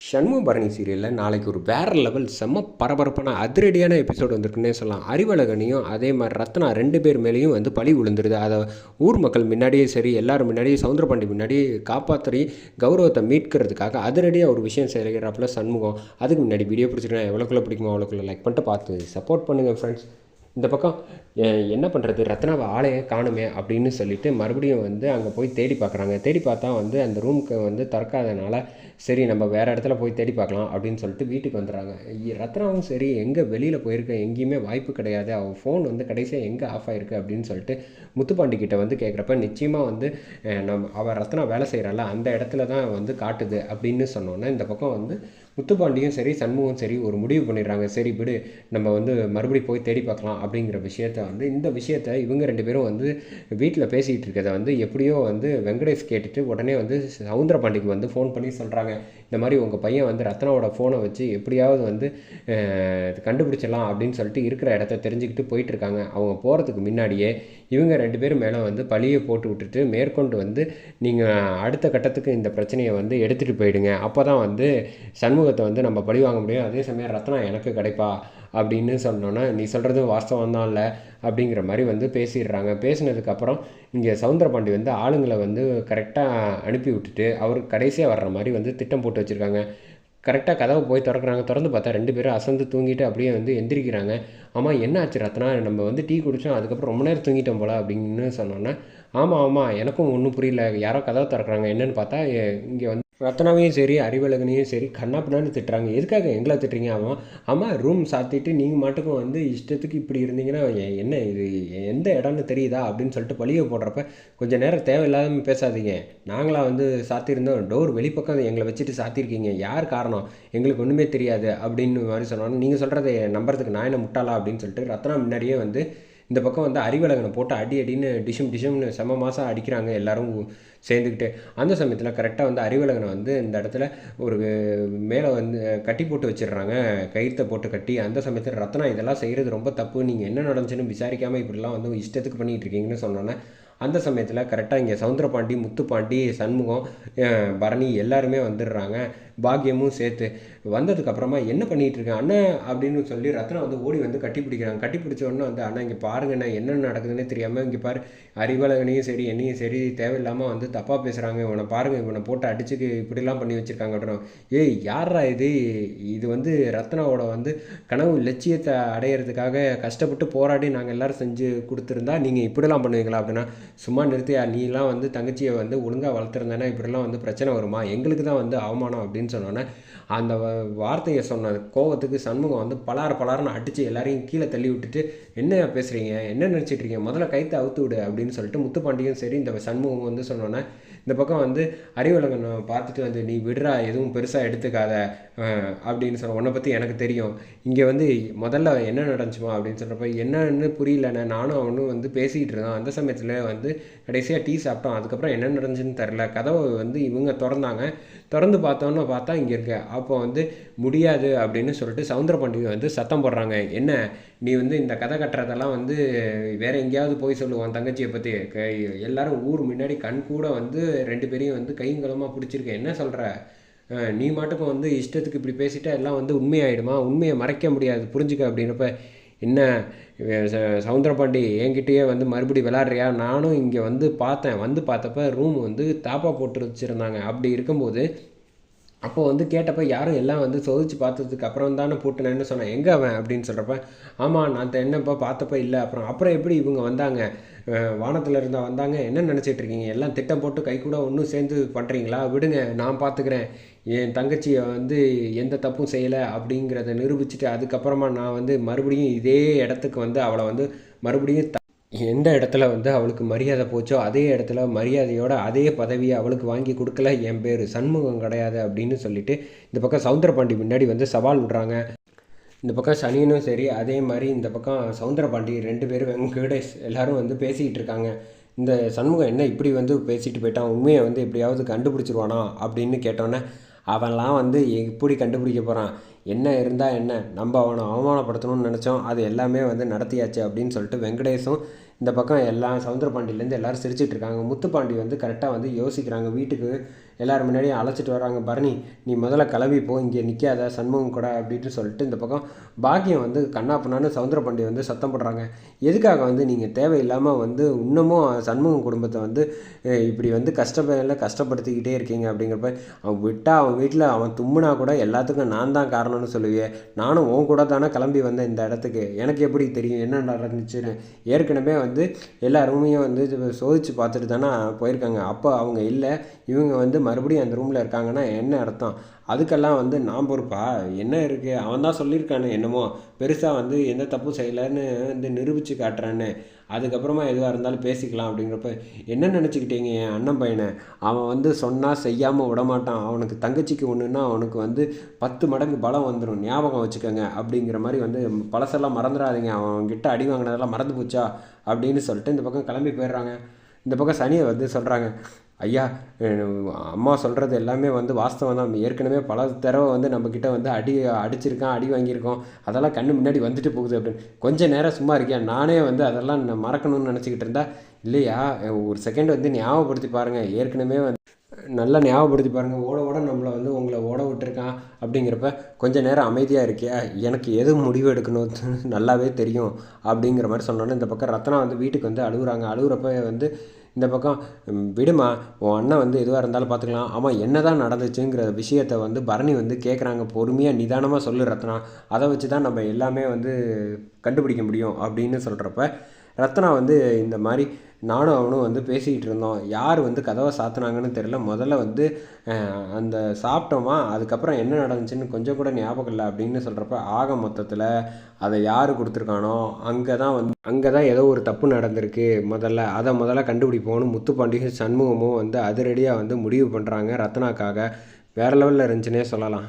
சண்முக பரணி சீரியலில் நாளைக்கு ஒரு வேறு லெவல் செம்ம பரபரப்பான அதிரடியான எபிசோடு வந்திருக்குன்னே சொல்லலாம். அறிவழகனையும் அதே மாதிரி ரத்னா ரெண்டு பேர் மேலேயும் வந்து பழி விழுந்துருது. அதை ஊர் மக்கள் முன்னாடியே சரி எல்லாரும் முன்னாடியே சவுந்தரபாண்டி முன்னாடி காப்பாற்றி கௌரவத்தை மீட்கிறதுக்காக அதிரடியாக ஒரு விஷயம் செய்கிறாப்புல சண்முகம். அதுக்கு முன்னாடி வீடியோ பிடிச்சிருக்கேன் எவ்வளோக்குள்ளே பிடிக்குமோ அவ்வளோக்குள்ளே லைக் பண்ணிட்டு பார்த்து சப்போர்ட் பண்ணுங்கள் ஃப்ரெண்ட்ஸ் இந்த பக்கம் என்ன பண்ணுறது ரத்னாவை ஆளையே காணுமே அப்படின்னு சொல்லிட்டு மறுபடியும் வந்து அங்கே போய் தேடி பார்க்குறாங்க தேடி பார்த்தா வந்து அந்த ரூமுக்கு வந்து திறக்காதனால சரி நம்ம வேறு இடத்துல போய் தேடி பார்க்கலாம் அப்படின்னு சொல்லிட்டு வீட்டுக்கு வந்துடுறாங்க. ரத்னாவும் சரி எங்கே வெளியில் போயிருக்க எங்கேயுமே வாய்ப்பு கிடையாது. அவள் ஃபோன் வந்து கடைசியாக எங்கே ஆஃப் ஆகிருக்கு அப்படின்னு சொல்லிட்டு முத்துப்பாண்டி கிட்ட வந்து கேட்குறப்ப நிச்சயமாக வந்து நம்ம அவள் ரத்னா வேலை செய்கிறாள் அந்த இடத்துல தான் வந்து காட்டுது அப்படின்னு சொன்னோன்னே இந்த பக்கம் வந்து முத்துப்பாண்டியும் சரி சண்முகம் சரி ஒரு முடிவு பண்ணிடுறாங்க. சரி விடு நம்ம வந்து மறுபடியும் போய் தேடி பார்க்கலாம் அப்படிங்கிற விஷயத்த வந்து இந்த விஷயத்த இவங்க ரெண்டு பேரும் வந்து வீட்டில் பேசிகிட்டு இருக்கிறத வந்து எப்படியோ வந்து வெங்கடேஷ் கேட்டுட்டு உடனே வந்து சவுந்தரபாண்டிக்கு வந்து ஃபோன் பண்ணி சொல்கிறாங்க இந்த மாதிரி உங்கள் பையன் வந்து ரத்னாவோட ஃபோனை வச்சு எப்படியாவது வந்து கண்டுபிடிச்சிடலாம் அப்படின்னு சொல்லிட்டு இருக்கிற இடத்த தெரிஞ்சுக்கிட்டு போயிட்டுருக்காங்க அவங்க போகிறதுக்கு முன்னாடியே இவங்க ரெண்டு பேரும் மேலே வந்து பழியை போட்டு விட்டுட்டு மேற்கொண்டு வந்து நீங்கள் அடுத்த கட்டத்துக்கு இந்த பிரச்சனையை வந்து எடுத்துகிட்டு போயிடுங்க. அப்போ தான் வந்து சண்முகத்தை வந்து நம்ம பழி வாங்க முடியும். அதே சமயம் ரத்னா எனக்கு கிடைப்பா அப்படின்னு சொன்னோன்னே நீ சொல்கிறது வாஸ்தவம் தான் இல்லை அப்படிங்கிற மாதிரி வந்து பேசிடுறாங்க. பேசினதுக்கப்புறம் இங்கே சவுந்தரபாண்டி வந்து ஆளுங்களை வந்து கரெக்டாக அனுப்பி விட்டுட்டு அவர் கடைசியாக வர்ற மாதிரி வந்து திட்டம் போட்டு வச்சுருக்காங்க. கரெக்டாக கதவை போய் திறக்கிறாங்க. திறந்து பார்த்தா ரெண்டு பேரும் அசந்து தூங்கிட்டு அப்படியே வந்து எந்திரிக்கிறாங்க. ஆமாம் என்ன ஆச்சு ரத்னா? நம்ம வந்து டீ குடித்தோம் அதுக்கப்புறம் ரொம்ப நேரம் தூங்கிட்டோம் போல அப்படின்னு சொன்னோன்னே ஆமாம் ஆமாம் எனக்கும் ஒன்றும் புரியல. யாரோ கதவை திறக்கிறாங்க. என்னன்னு பார்த்தா இங்கே வந்து ரத்னாவையும் சரி அறிவழகனையும் சரி கண்ணாப்பினான்னு திட்டுறாங்க. எதுக்காக எங்களை திட்டுறீங்க? ஆமாம் ஆமாம் ரூம் சாத்திட்டு நீங்கள் மட்டுக்கும் வந்து இஷ்டத்துக்கு இப்படி இருந்தீங்கன்னா என்ன இது? எந்த இடம்னு தெரியுதா? அப்படின்னு சொல்லிட்டு பழிய போடுறப்ப கொஞ்சம் நேரம் தேவையில்லாத பேசாதீங்க. நாங்களாம் வந்து சாத்தியிருந்தோம். டோர் வெளிப்பக்கம் எங்களை வச்சுட்டு சாத்தியிருக்கீங்க. யார் காரணம்? எங்களுக்கு ஒன்றுமே தெரியாது. அப்படின்னு மாதிரி சொன்னாலும் நீங்கள் சொல்கிறத நம்புறதுக்கு நான் என்ன முட்டாளா? அப்படின்னு சொல்லிட்டு ரத்னா முன்னாடியே வந்து இந்த பக்கம் வந்து அறிவழகனை போட்டு அடி அடின்னு டிஷும் டிஷும்னு செம மாதம் அடிக்கிறாங்க எல்லோரும் சேர்ந்துக்கிட்டு அந்த சமயத்தில் கரெக்டாக வந்து அறிவழகனை வந்து இந்த இடத்துல ஒரு மேலே வந்து கட்டி போட்டு வச்சிடுறாங்க. கயிற்றை போட்டு கட்டி அந்த சமயத்தில் ரத்னா இதெல்லாம் செய்கிறது ரொம்ப தப்பு. நீங்கள் என்ன நடந்துச்சுன்னு விசாரிக்காமல் இப்படிலாம் வந்து இஷ்டத்துக்கு பண்ணிகிட்டு இருக்கீங்கன்னு சொன்னோன்னே அந்த சமயத்தில் கரெக்டாக இங்கே சவுந்தரபாண்டி முத்துப்பாண்டி சண்முகம் பரணி எல்லாருமே வந்துடுறாங்க. பாக்கியமும் சேர்த்து. வந்ததுக்கப்புறமா என்ன பண்ணிகிட்டு இருக்கேன் அண்ணன் அப்படின்னு சொல்லி ரத்னா வந்து ஓடி வந்து கட்டி பிடிக்கிறாங்க. கட்டி பிடிச்ச உடனே வந்து அண்ணா இங்கே பாருங்கண்ணா என்ன நடக்குதுன்னே தெரியாமல் இங்கே பாரு. அறிவழகனையும் சரி என்னையும் சரி தேவையில்லாமல் வந்து தப்பாக பேசுகிறாங்க இவனை பாருங்க இவனை போட்டு அடிச்சுக்கு இப்படிலாம் பண்ணி வச்சுருக்காங்க. அப்படின்னா ஏய் யாரா இது? இது வந்து ரத்னாவோட வந்து கனவு லட்சியத்தை அடையிறதுக்காக கஷ்டப்பட்டு போராடி நாங்கள் எல்லோரும் செஞ்சு கொடுத்துருந்தா நீங்கள் இப்படிலாம் பண்ணுவீங்களா? அப்படின்னா சும்மா நிறுத்தியா நீலாம் வந்து தங்கச்சியை வந்து ஒழுங்காக வளர்த்துருந்தேன்னா இப்படிலாம் வந்து பிரச்சனை வருமா? எங்களுக்கு தான் வந்து அவமானம் அப்படின்னு சொன்னோன்னே அந்த வார்த்தையை சொன்ன கோவத்துக்கு சண்முகம் வந்து பலார பலாரன்னு அடித்து எல்லாரையும் கீழே தள்ளி விட்டுட்டு என்ன பேசுகிறீங்க என்ன நினச்சிட்ருக்கீங்க முதல்ல கைத்தை அவுத்து விடு அப்படின்னு சொல்லிட்டு முத்துப்பாண்டியும் சரி இந்த சண்முகம் வந்து சொன்னோன்னே இந்த பக்கம் வந்து அறிவுலகன் பார்த்துட்டு வந்து நீ விடுறா எதுவும் பெருசாக எடுத்துக்காத. அப்படின்னு சொன்ன உன்னை பற்றி எனக்கு தெரியும். இங்கே வந்து முதல்ல என்ன நடந்துச்சுமா அப்படின்னு சொல்கிறப்ப என்னன்னு புரியலண்ணே. நானும் அவனும் வந்து பேசிக்கிட்டு இருந்தோம். அந்த சமயத்தில் வந்து கடைசியாக டீ சாப்பிட்டோம். அதுக்கப்புறம் என்ன நடந்துச்சுன்னு தெரில கதவை வந்து இவங்க திறந்தாங்க. திறந்து பார்த்தோன்னு பார்த்தா இங்கே இருக்க. அப்போ வந்து முடியாது அப்படின்னு சொல்லிட்டு சவுந்தர பாண்டியன் வந்து சத்தம் போடுறாங்க. என்ன? நீ வந்து இந்த கதை கட்டுறதெல்லாம் வந்து வேறு எங்கேயாவது போய் சொல்லுவான் தங்கச்சியை பற்றி எல்லாரும் ஊர் முன்னாடி கண் கூட வந்து ரெண்டு பேரையும் வந்து கைங்கலமாக பிடிச்சிருக்க. என்ன சொல்கிற நீ மாட்டுக்கும் வந்து இஷ்டத்துக்கு இப்படி பேசிட்டா எல்லாம் வந்து உண்மையாயிடுமா? உண்மையை மறைக்க முடியாது. புரிஞ்சுக்க அப்படின்றப்ப என்ன ச- சவுந்தரபாண்டி என்கிட்டயே வந்து மறுபடி விளாட்றியா நானும் இங்கே வந்து பார்த்தேன். வந்து பார்த்தப்ப ரூம் வந்து தாப்பா போட்டு வச்சுருந்தாங்க. அப்படி இருக்கும்போது அப்போ வந்து கேட்டப்போ யாரும் எல்லாம் வந்து சோதிச்சு பார்த்ததுக்கு அப்புறம் தானே போட்டுனேன்னு சொன்னேன். எங்கே அவன் அப்படின்னு சொல்கிறப்ப ஆமாம் நான் த- என்னப்பா பார்த்தப்ப இல்லை. அப்புறம் அப்புறம் எப்படி இவங்க வந்தாங்க? வானத்தில் இருந்தால் வந்தாங்க? என்ன நினச்சிட்டு இருக்கீங்க? எல்லாம் திட்டம் போட்டு கை கூட ஒன்றும் சேர்ந்து பண்ணுறீங்களா விடுங்க நான் பார்த்துக்கிறேன் என் தங்கச்சியை வந்து எந்த தப்பும் செய்யலை அப்படிங்கிறத நிரூபிச்சுட்டு அதுக்கப்புறமா நான் வந்து மறுபடியும் இதே இடத்துக்கு வந்து அவளை வந்து மறுபடியும் த- எந்த இடத்துல வந்து அவளுக்கு மரியாதை போச்சோ அதே இடத்துல மரியாதையோட அதே பதவியை அவளுக்கு வாங்கி கொடுக்கல என் பேர் சண்முகம் கிடையாது அப்படின்னு சொல்லிட்டு இந்த பக்கம் சவுந்தரபாண்டி முன்னாடி வந்து சவால் விடுறாங்க. இந்த பக்கம் சனியனும் சரி அதே மாதிரி இந்த பக்கம் சவுந்தரபாண்டி ரெண்டு பேரும் வெங்கடேஷ் எல்லாரும் வந்து பேசிக்கிட்டு இருக்காங்க. இந்த சண்முகம் என்ன இப்படி வந்து பேசிட்டு போயிட்டான்? உண்மையை வந்து எப்படியாவது கண்டுபிடிச்சிருவானா அப்படின்னு கேட்டோன்னே அவன்லாம் வந்து எப்படி கண்டுபிடிக்க போகிறான் என்ன இருந்தால் என்ன? நம்ம அவனை அவமானப்படுத்தணும்னு நினச்சோம். அது எல்லாமே வந்து நடத்தியாச்சு அப்படின்னு சொல்லிட்டு வெங்கடேஷும் இந்த பக்கம் எல்லாம் சவுந்தரபாண்டியிலேருந்து எல்லாரும் சிரிச்சிட்டு இருக்காங்க முத்துப்பாண்டி வந்து கரெக்டாக வந்து யோசிக்கிறாங்க. வீட்டுக்கு எல்லோரும் முன்னாடியும் அழைச்சிட்டு வராங்க. பரணி நீ முதல்ல கிளம்பி போ இங்கே நிற்காத சண்முகம் கூட அப்படின்னு சொல்லிட்டு இந்த பக்கம் பாக்கியம் வந்து கண்ணா பண்ணான்னு சவுந்தரபாண்டி வந்து சத்தம் போடுறாங்க. எதுக்காக வந்து நீங்கள் தேவையில்லாமல் வந்து இன்னமும் சண்முகம் குடும்பத்தை வந்து இப்படி வந்து கஷ்டப்பட கஷ்டப்படுத்திக்கிட்டே இருக்கீங்க அப்படிங்கிறப்ப அவன் விட்டால் அவன் வீட்டில் அவன் தும்முனா கூட எல்லாத்துக்கும் நான் தான் காரணம்னு சொல்லுவியே. நானும் உன் கூட தானே கிளம்பி வந்தேன் இந்த இடத்துக்கு. எனக்கு எப்படி தெரியும்? என்ன நடந்துச்சுன்னு? ஏற்கனவே வந்து எல்லா ரூமையும் வந்து சோதித்து சோதிச்சு பார்த்துட்டு தானே போயிருக்காங்க. அப்போ அவங்க இல்லை. இவங்க வந்து மறுபடியும் அந்த ரூமில் இருக்காங்கன்னா என்ன அர்த்தம்? அதுக்கெல்லாம் வந்து நான் பொறுப்பா? என்ன இருக்குது அவன் தான் சொல்லியிருக்கானு என்னமோ. பெருசாக வந்து எந்த தப்பும் செய்யலைன்னு வந்து நிரூபித்து காட்டுறான்னு அதுக்கப்புறமா எதுவாக இருந்தாலும் பேசிக்கலாம் அப்படிங்கிறப்ப என்ன நினச்சிக்கிட்டீங்க என் அண்ணன் பையனை? அவன் வந்து சொன்னால் செய்யாமல் விடமாட்டான். அவனுக்கு தங்கச்சிக்கு ஒன்றுன்னா அவனுக்கு வந்து பத்து மடங்கு பலம் வந்துடும் ஞாபகம் வச்சுக்கோங்க. அப்படிங்கிற மாதிரி வந்து பழசெல்லாம் மறந்துடாதீங்க. அவன்கிட்ட அடி வாங்கினதெல்லாம் மறந்து போச்சா? அப்படின்னு சொல்லிட்டு இந்த பக்கம் கிளம்பி போயிடுறாங்க. இந்த பக்கம் சனியை வந்து சொல்கிறாங்க ஐயா அம்மா சொல்கிறது எல்லாமே வந்து வாஸ்தவம் தான். ஏற்கனவே பல தடவை வந்து நம்மக்கிட்ட வந்து அடி அடிச்சிருக்கான் அடி வாங்கியிருக்கோம். அதெல்லாம் கண்ணு முன்னாடி வந்துட்டு போகுது அப்படின்னு. கொஞ்ச நேரம் சும்மா இருக்கேன் நானே வந்து அதெல்லாம் மறக்கணும்னு நினச்சிக்கிட்டு இருந்தா? இல்லையா ஒரு செகண்ட் வந்து ஞாபகப்படுத்தி பாருங்கள் ஏற்கனவே வந்து நல்லா ஞாபகப்படுத்தி பாருங்கள் ஓட ஓட நம்மளை வந்து உங்களை ஓட விட்டுருக்கான் அப்படிங்கிறப்ப கொஞ்ச நேரம் அமைதியாக இருக்கியா? எனக்கு எது முடிவு எடுக்கணும் நல்லாவே தெரியும் அப்படிங்கிற மாதிரி சொன்னோன்னே இந்த பக்கம் ரத்னா வந்து வீட்டுக்கு வந்து அழுகுறாங்க. அழுகுறப்ப வந்து இந்த பக்கம் விடுமா உன் அண்ணன் வந்து எதுவாக இருந்தாலும் பார்த்துக்கலாம். ஆமாம் என்ன தான் நடந்துச்சுங்கிற விஷயத்த வந்து பரணி வந்து கேட்குறாங்க பொறுமையாக நிதானமாக சொல்லு ரத்னா. அதை வச்சு தான் நம்ம எல்லாமே வந்து கண்டுபிடிக்க முடியும். அப்படின்னு சொல்கிறப்ப ரத்னா வந்து இந்த மாதிரி நானும் அவனும் வந்து பேசிக்கிட்டு இருந்தோம். யார் வந்து கதவை சாத்துனாங்கன்னு தெரியல. முதல்ல வந்து அந்த சாப்பிட்டோமா? அதுக்கப்புறம் என்ன நடந்துச்சுன்னு கொஞ்சம் கூட ஞாபகம் இல்லை அப்படின்னு சொல்கிறப்ப ஆக மொத்தத்தில் அதை யார் கொடுத்துருக்கானோ அங்கே தான் வந்து அங்கே தான் ஏதோ ஒரு தப்பு நடந்திருக்கு முதல்ல. அதை முதல்ல கண்டுபிடிப்போம்னு முத்துப்பாண்டியும் சண்முகமும் வந்து அதிரடியாக வந்து முடிவு பண்ணுறாங்க ரத்னாக்காக. வேறு லெவலில் இருந்துச்சுன்னே சொல்லலாம்.